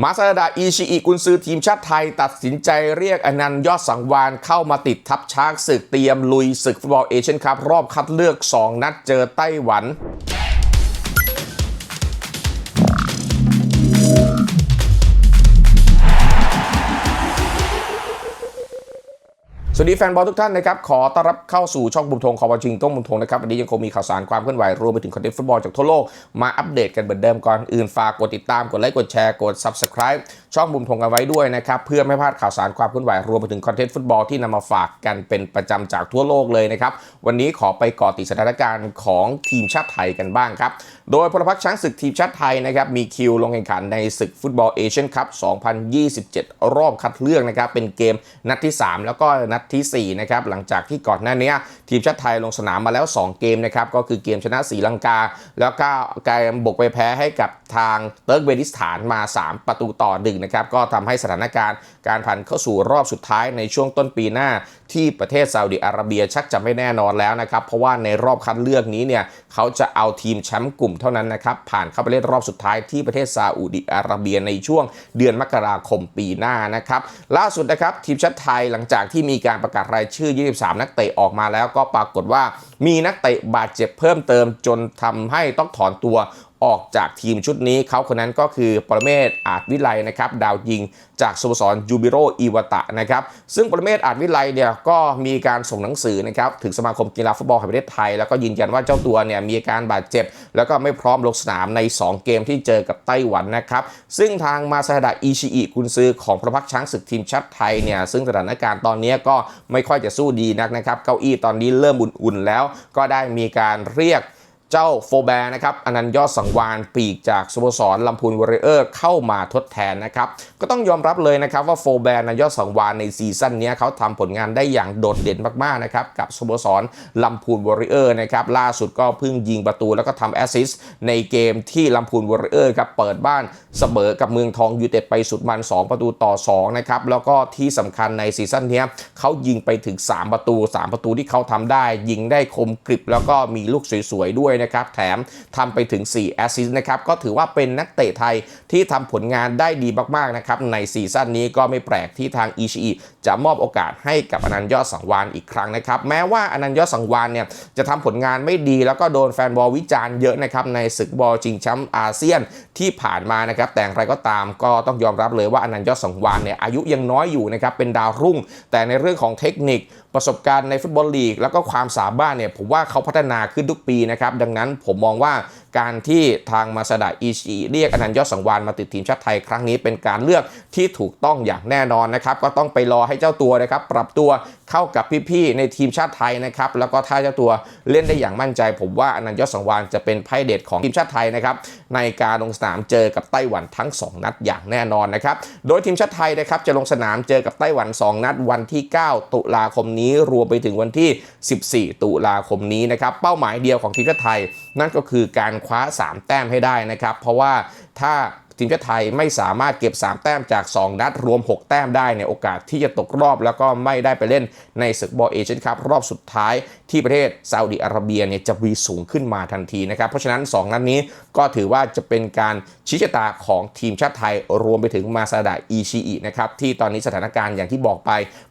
มาซาดาอิชิอิกุนซือทีมชาติไทย ตัดสินใจเรียกอนันต์ยอดสังวานเข้ามาติดทัพช้างศึกเตรียมลุยศึกฟุตบอลเอเชียนคัพรอบคัดเลือก 2 นัดเจอไต้หวัน สวัสดีแฟนบอลทุกท่านนะครับ ขอต้อนรับเข้าสู่ช่องบุมทงขอบอลชิงต้องบุมทงนะครับ วันนี้ยังคงมีข่าวสารความเคลื่อนไหว รวมไปถึงคอนเทนต์ฟุตบอลจากทั่วโลก มาอัปเดตกันเหมือนเดิมก่อน อื่นฝากกดติดตาม กดไลค์ กดแชร์ กด Subscribe ช่องบุมทงกันไว้ด้วยนะครับ เพื่อไม่พลาดข่าวสารความเคลื่อนไหว รวมไปถึงคอนเทนต์ฟุตบอลที่นำมาฝากกันเป็นประจำจากทั่วโลกเลยนะครับ วันนี้ขอไปเกาะติดสถานการณ์ของทีมชาติไทยกันบ้างครับ โดยพลพรรคช้างศึกทีมชาติไทยนะครับ มีคิวลงแข่งขันในศึกฟุตบอลเอเชียนคัพ 2027 รอบคัดเลือกนะครับ เป็นเกมนัดที่ 3 แล้วก็นัดทีสี่ 4 นะครับ หลังจากที่ก่อนหน้านี้ทีมชาติไทยลงสนามมาแล้ว 2 เกมนะครับ ก็คือเกมชนะศรีลังกา แล้วก็เการบกไปแพ้ให้กับทางเติร์กเบนิสถานมา 3 ประตูต่อหนึ่งนะครับ ก็ทำให้สถานการณ์การผ่านเข้าสู่รอบสุดท้ายในช่วงต้นปีหน้าที่ประเทศซาอุดิอาระเบียชักจะไม่แน่นอนแล้วนะครับ เพราะว่าในรอบคัดเลือกนี้เนี่ยเขาจะเอาทีมแชมป์กลุ่มเท่านั้นนะครับ ผ่านเข้าไปเล่นรอบสุดท้ายที่ประเทศซาอุดิอาระเบียในช่วงเดือนมกราคมปีหน้านะครับ ล่าสุดนะครับทีมชาติไทยหลังจากที่มีการประกาศรายชื่อ 23 นักเตะออกมาแล้วก็ปรากฏว่ามีนักเตะบาดเจ็บเพิ่มเติมจนทำให้ต้องถอนตัว ออกจากทีมชุดนี้เขาคนนั้นก็คือปรเมศอาจวิไลนะครับดาวยิงจากสโมสรยูบิโรอีวตะนะครับซึ่งปรเมศอาจวิไลเนี่ยก็มีการส่งหนังสือนะครับถึงสมาคมกีฬาฟุตบอลแห่งประเทศไทย แล้วก็ยืนยันว่าเจ้าตัวเนี่ยมีอาการบาดเจ็บ แล้วก็ไม่พร้อมลงสนามใน 2 เกมที่เจอกับไต้หวันนะครับซึ่งทางมาซาดะอิชิอิกุนซือของพระพักช้างศึกทีมชาติไทยเนี่ยซึ่งสถานการณ์ตอนนี้ก็ไม่ค่อยจะสู้ดีนักนะครับเก้าอี้ตอนนี้เริ่มอุ่นๆแล้วก็ได้มีการเรียก เจ้าโฟแบร์นะครับอนันต์ยอดสังวานปีกจากสโมสรลำพูนวอริเออร์เข้ามาทดแทนนะครับ ก็ต้องยอมรับเลยนะครับว่าโฟแบร์อนันต์ยอดสังวานในซีซั่นนี้เขาทำผลงานได้อย่างโดดเด่นมากๆนะครับกับสโมสรลำพูนวอริเออร์นะครับล่าสุดก็เพิ่งยิงประตูแล้วก็ทำแอสซิสต์ในเกมที่ลำพูนวอริเออร์ครับเปิดบ้านเสมอกับเมืองทองยูเต็ดไปสุดมัน 2 ประตูต่อ2นะครับแล้วก็ที่สำคัญในซีซั่นนี้เขายิงไปถึง 3 ประตู 3 ประตูที่เขาทำได้ ยิงได้คมกริบแล้วก็มีลูกสวยๆด้วยนะครับ แถมทำไปถึง 4 แอสซิสต์นะครับ ก็ถือว่าเป็นนักเตะไทยที่ทำผลงานได้ดีมาก ๆ นะครับ ในซีซั่นนี้ก็ไม่แปลกที่ทางอีชีจะมอบโอกาสให้กับอนันต์ยอดสังวานอีกครั้งนะครับ แม้ว่าอนันต์ยอดสังวานเนี่ยจะทำผลงานไม่ดี แล้วก็โดนแฟนบอลวิจารณ์เยอะนะครับในศึกบอลชิงแชมป์อาเซียนที่ผ่านมานะครับ แต่อย่างไรก็ตามก็ต้องยอมรับเลยว่าอนันต์ยอดสังวานเนี่ยอายุยังน้อยอยู่นะครับเป็นดาวรุ่ง แต่ในเรื่องของเทคนิค ประสบการณ์ในฟุตบอลลีก แล้วก็ความสามารถเนี่ยผมว่าเขาพัฒนาขึ้นทุกปีนะครับดังนั้นผมมองว่า การที่ทางมาซาดะอิชิเรียกอนันต์ยอดสังวานมาติดทีมชาติไทยครั้งนี้เป็นการเลือกที่ถูกต้องอย่างแน่นอนนะครับ ก็ต้องไปรอให้เจ้าตัวนะครับปรับตัวเข้ากับพี่ๆในทีมชาติไทยนะครับแล้วก็ถ้าเจ้าตัวเล่นได้อย่างมั่นใจ ผมว่าอนันต์ยอดสังวานจะเป็นไพ่เด็ดของทีมชาติไทยนะครับในการลงสนามเจอกับไต้หวันทั้ง 2 นัดอย่างแน่นอนนะครับโดยทีมชาติไทยนะครับจะลงสนามเจอกับไต้หวัน 2 นัดวันที่ 9 ตุลาคมนี้รวมไปถึงวันที่ 14 ตุลาคมนี้นะครับเป้าหมายเดียวของทีมชาติไทย นั่นก็คือการคว้า 3 แต้มให้ได้นะครับ เพราะว่าถ้า ทีมชาติไทยไม่สามารถเก็บ 3 แต้มจาก 2 นัดรวม 6 แต้มได้ในโอกาสที่จะตกรอบ แล้วก็ไม่ได้ไปเล่นในศึกบอลเอเชียนคัพรอบสุดท้ายที่ประเทศซาอุดิอาระเบียเนี่ยจะมีสูงขึ้นมาทันทีนะครับ เพราะฉะนั้น 2 นัดนี้ก็ถือว่าจะเป็นการชี้ชะตาของทีมชาติไทยรวมไปถึงมาซาดะอิชิอินะครับที่ตอนนี้สถานการณ์อย่างที่บอกไป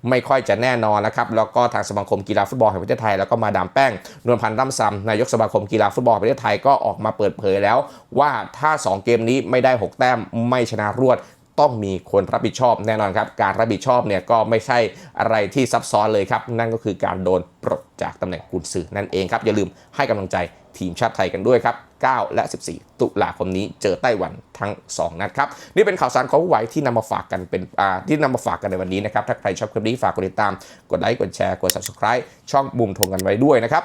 ไม่ค่อยจะแน่นอนนะครับแล้วก็ทางสมาคมกีฬาฟุตบอลแห่งประเทศไทยแล้วก็มาดามแป้งนวลพันธ์ร่ำซำนายกสมาคมกีฬาฟุตบอลแห่งประเทศไทยก็ออกมาเปิดเผยแล้ว ว่าถ้า 2 เกมนี้ไม่ได้ 6แต้มไม่ชนะรวดต้องมีคนรับผิดชอบแน่นอนครับ การรับผิดชอบเนี่ยก็ไม่ใช่อะไรที่ซับซ้อนเลยครับ นั่นก็คือการโดนปลดจากตำแหน่งกุนซือนั่นเองครับ อย่าลืมให้กำลังใจทีมชาติไทยกันด้วยครับ 9 และ 14 ตุลาคมนี้เจอไต้หวันทั้ง 2 นัดครับ นี่เป็นข่าวสารของไหวที่นำมาฝากกันเป็นที่นำมาฝากกันในวันนี้นะครับ ถ้าใครชอบคลิปนี้ฝากกดติดตาม กดไลค์ กดแชร์ กด subscribe ช่องมุมทงกันไว้ด้วยนะครับ